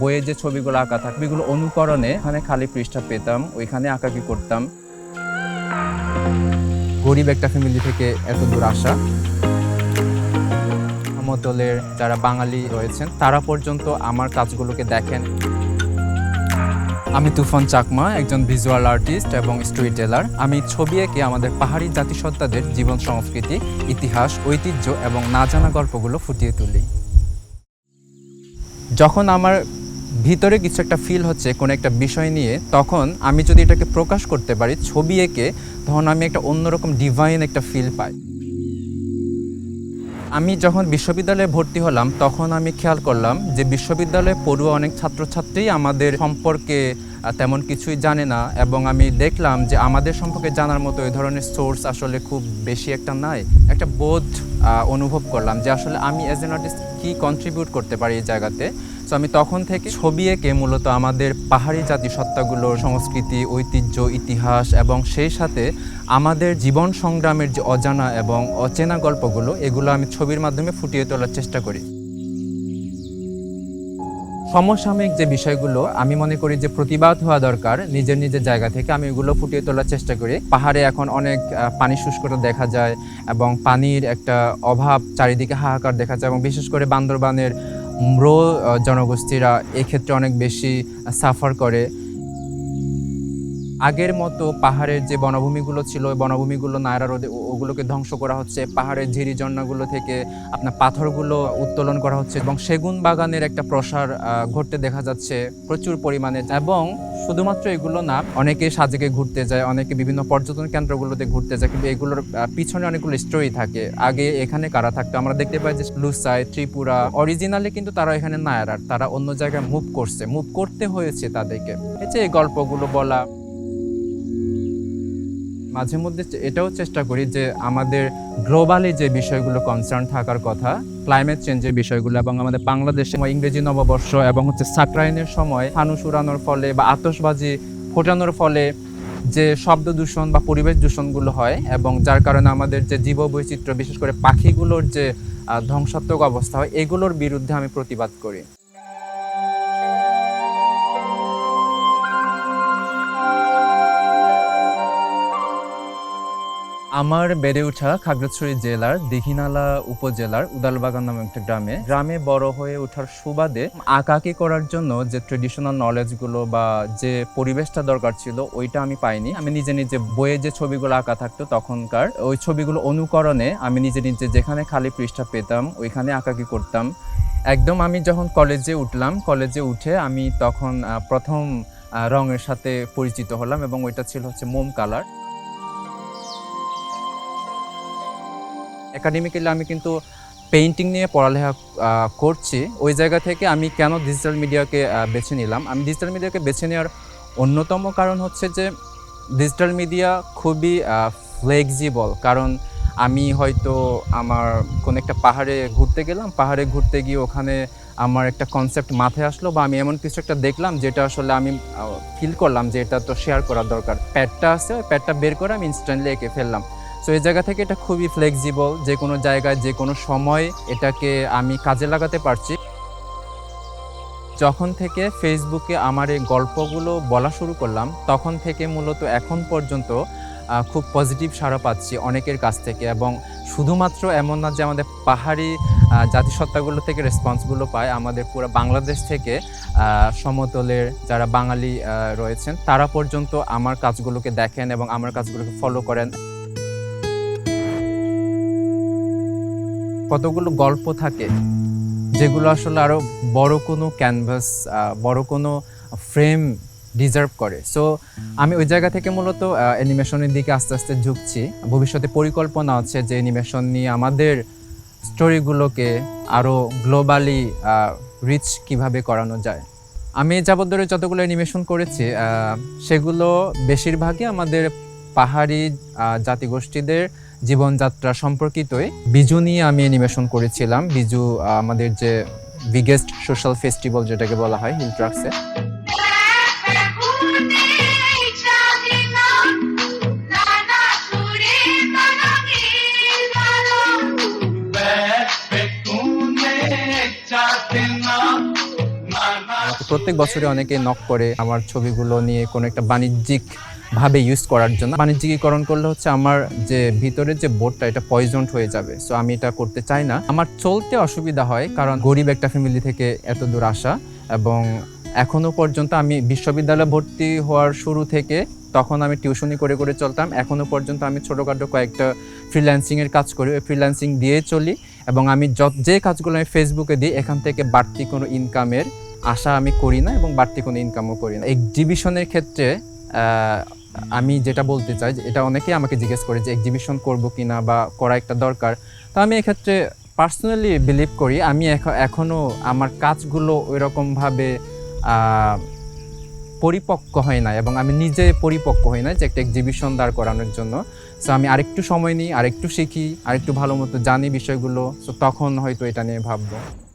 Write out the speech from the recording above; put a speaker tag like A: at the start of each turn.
A: বইয়ে যে ছবিগুলো আঁকা থাকবে, এগুলো অনুকরণে এখানে খালি পৃষ্ঠা পেতাম, ওইখানে আঁকাকি করতাম। গরিব একটা ফ্যামিলি থেকে এত দূর আসা। সমতলের যারা বাঙালি রয়েছেন, তারা পর্যন্ত আমার কাজগুলোকে দেখেন। আমি তুফান চাকমা, একজন ভিজুয়াল আর্টিস্ট এবং স্টোরি টেলার আমি ছবি এঁকে আমাদের পাহাড়ি জাতিসত্তাদের জীবন সংস্কৃতি, ইতিহাস, ঐতিহ্য এবং না জানা গল্পগুলো ফুটিয়ে তুলি। যখন আমার ভিতরে কিছু একটা ফিল হচ্ছে, কোনো একটা বিষয় নিয়ে, তখন আমি যদি এটাকে প্রকাশ করতে পারি, ছবি এঁকে, তখন আমি একটা অন্যরকম ডিভাইন একটা ফিল পাই। আমি যখন বিশ্ববিদ্যালয়ে ভর্তি হলাম, তখন আমি খেয়াল করলাম যে বিশ্ববিদ্যালয়ে পড়ুয়া অনেক ছাত্রছাত্রী আমাদের সম্পর্কে তেমন কিছুই জানে না এবং আমি দেখলাম যে আমাদের সম্পর্কে জানার মতো এই ধরনের সোর্স আসলে খুব বেশি একটা নাই। একটা বোধ অনুভব করলাম যে আসলে আমি অ্যাজ এন আর্টিস্ট কী কন্ট্রিবিউট করতে পারি এই জায়গাতে। সো আমি তখন থেকে ছবি এঁকে মূলত আমাদের পাহাড়ি জাতিসত্তাগুলোর সংস্কৃতি, ঐতিহ্য, ইতিহাস এবং সেই সাথে আমাদের জীবন সংগ্রামের যে অজানা এবং অচেনা গল্পগুলো, এগুলো আমি ছবির মাধ্যমে ফুটিয়ে তোলার চেষ্টা করি। সমসাময়িক যে বিষয়গুলো, আমি মনে করি যে প্রতিবাদ হওয়া দরকার, নিজের নিজের জায়গা থেকে আমি এগুলো ফুটিয়ে তোলার চেষ্টা করি। পাহাড়ে এখন অনেক পানি শুষ্কতা দেখা যায় এবং পানির একটা অভাব চারিদিকে হাহাকার দেখা যায় এবং বিশেষ করে বান্দরবানের ম্রো জনগোষ্ঠীরা এক্ষেত্রে অনেক বেশি সাফার করে। আগের মতো পাহাড়ের যে বনভূমিগুলো ছিল, ওই বনভূমিগুলো নায়রা রোদে ওগুলোকে ধ্বংস করা হচ্ছে। পাহাড়ের ঝিরি ঝর্ণাগুলো থেকে আপনার পাথরগুলো উত্তোলন করা হচ্ছে এবং সেগুন বাগানের একটা প্রসার ঘটতে দেখা যাচ্ছে প্রচুর পরিমাণে। এবং শুধুমাত্র এগুলো না, অনেকে সাজেকে ঘুরতে যায়, অনেকে বিভিন্ন পর্যটন কেন্দ্রগুলোতে ঘুরতে যায়, কিন্তু এগুলোর পিছনে অনেকগুলো স্টোরি থাকে। আগে এখানে কারা থাকতো? আমরা দেখতে পাই যে লুসাই, ত্রিপুরা, অরিজিনালি কিন্তু তারা এখানে নায়ারার, তারা অন্য জায়গায় মুভ করছে। মুভ করতে হয়েছে তাদেরকে। এই যে এই গল্পগুলো বলা মাঝে মধ্যে এটাও চেষ্টা করি যে আমাদের গ্লোবালি যে বিষয়গুলো কনসার্ন থাকার কথা ক্লাইমেট চেঞ্জের বিষয়গুলো এবং আমাদের বাংলাদেশে ইংরেজি নববর্ষ এবং হচ্ছে সাকরাইনের সময় ফানুস উড়ানোর ফলে বা আতসবাজি ফোটানোর ফলে যে শব্দ দূষণ বা পরিবেশ দূষণগুলো হয় এবং যার কারণে আমাদের যে জীববৈচিত্র্য, বিশেষ করে পাখিগুলোর যে ধ্বংসাত্মক অবস্থা হয়, এগুলোর বিরুদ্ধে আমি প্রতিবাদ করি। আমার বেড়ে ওঠা খাগড়াছড়ি জেলার দিঘিনালা উপজেলার উদালবাগান নামে একটা গ্রামে গ্রামে বড় হয়ে ওঠার সুবাদে আঁকাকি করার জন্য যে ট্রেডিশনাল নলেজগুলো বা যে পরিবেশটা দরকার ছিল, ওইটা আমি পাইনি। আমি নিজে নিজে বইয়ে যে ছবিগুলো আঁকা থাকতো তখনকার, ওই ছবিগুলো অনুকরণে আমি নিজে নিজে যেখানে খালি পৃষ্ঠা পেতাম, ওইখানে আঁকাকি করতাম। একদম আমি যখন কলেজে উঠলাম, কলেজে উঠে আমি তখন প্রথম রঙের সাথে পরিচিত হলাম এবং ওইটা ছিল হচ্ছে মোম কালার। একাডেমিক্যালি আমি কিন্তু পেইন্টিং নিয়ে পড়ালেখা করছি। ওই জায়গা থেকে আমি কেন ডিজিটাল মিডিয়াকে বেছে নিলাম? আমি ডিজিটাল মিডিয়াকে বেছে নেওয়ার অন্যতম কারণ হচ্ছে যে ডিজিটাল মিডিয়া খুবই ফ্লেক্সিবল কারণ আমি হয়তো আমার কোন একটা পাহাড়ে ঘুরতে গেলাম, পাহাড়ে ঘুরতে গিয়ে ওখানে আমার একটা কনসেপ্ট মাথায় আসলো বা আমি এমন কিছু একটা দেখলাম যেটা আসলে আমি ফিল করলাম যে এটা তো শেয়ার করার দরকার। প্যাডটা আছে ওই প্যাডটা বের করে আমি ইনস্ট্যান্টলি এঁকে ফেললাম। সো এই জায়গা থেকে এটা খুবই ফ্লেক্সিবল যে কোনো জায়গায়, যে কোনো সময় এটাকে আমি কাজে লাগাতে পারছি। যখন থেকে ফেসবুকে আমার এই গল্পগুলো বলা শুরু করলাম, তখন থেকে মূলত এখন পর্যন্ত খুব পজিটিভ সাড়া পাচ্ছি অনেকের কাছ থেকে এবং শুধুমাত্র এমন না যে আমাদের পাহাড়ি জাতিসত্তাগুলো থেকে রেসপন্সগুলো পায়, আমাদের পুরো বাংলাদেশ থেকে সমতলের যারা বাঙালি রয়েছেন, তারা পর্যন্ত আমার কাজগুলোকে দেখেন এবং আমার কাজগুলোকে ফলো করেন। কতগুলো গল্প থাকে, যেগুলো আসলে আরও বড় কোনো ক্যানভাস বড় কোনো ফ্রেম ডিজার্ভ করে। সো আমি ওই জায়গা থেকে মূলত অ্যানিমেশনের দিকে আস্তে আস্তে ঝুঁকছি। ভবিষ্যতে পরিকল্পনা আছে যে অ্যানিমেশন নিয়ে আমাদের স্টোরিগুলোকে আরও গ্লোবালি রিচ কীভাবে করানো যায়। আমি যাবত ধরে যতগুলো অ্যানিমেশন করেছি সেগুলো বেশিরভাগই আমাদের পাহাড়ি জাতিগোষ্ঠীদের জীবনযাত্রা সম্পর্কিতই। বিজু নিয়ে আমি অ্যানিমেশন করেছিলাম। বিজু, আমাদের যে বিগেস্ট সোশ্যাল ফেস্টিভ্যাল যেটাকে বলা হয় হিল প্রত্যেক বছরে অনেকে নক করে আমার ছবিগুলো নিয়ে কোনো একটা বাণিজ্যিক ভাবে ইউজ করার জন্য। বাণিজ্যিকীকরণ করলে হচ্ছে আমার যে ভিতরে যে বোর্ডটা, এটা পয়জন্ট হয়ে যাবে। সো আমি এটা করতে চাই না। আমার চলতে অসুবিধা হয় কারণ গরিব একটা ফ্যামিলি থেকে এত দূর আসা এবং এখনও পর্যন্ত আমি বিশ্ববিদ্যালয়ে ভর্তি হওয়ার শুরু থেকে তখন আমি টিউশনি করে করে চলতাম। এখনও পর্যন্ত আমি ছোটোখাটো কয়েকটা ফ্রিল্যান্সিংয়ের কাজ করি। ওই ফ্রিল্যান্সিং দিয়ে চলি এবং আমি যে কাজগুলো আমি ফেসবুকে দিই, এখান থেকে বাড়তি কোনো ইনকামের আশা আমি করি না এবং বাড়তি কোনো ইনকামও করি না। এক্সিবিশনের ক্ষেত্রে আমি যেটা বলতে চাই যে এটা অনেকেই আমাকে জিজ্ঞেস করে যে এক্সিবিশন করব কি না বা করা একটা দরকার। তো আমি এক্ষেত্রে পার্সোনালি বিলিভ করি, আমি এখ- এখনও আমার কাজগুলো ওই রকমভাবে পরিপক্ক হয় না এবং আমি নিজে পরিপক্ক হই না যে একটা এক্সিবিশন দাঁড় করানোর জন্য। সো আমি আরেকটু সময় নিই, আরেকটু শিখি, আরেকটু ভালো মতো জানি বিষয়গুলো। সো তখন হয়তো এটা নিয়ে ভাববো।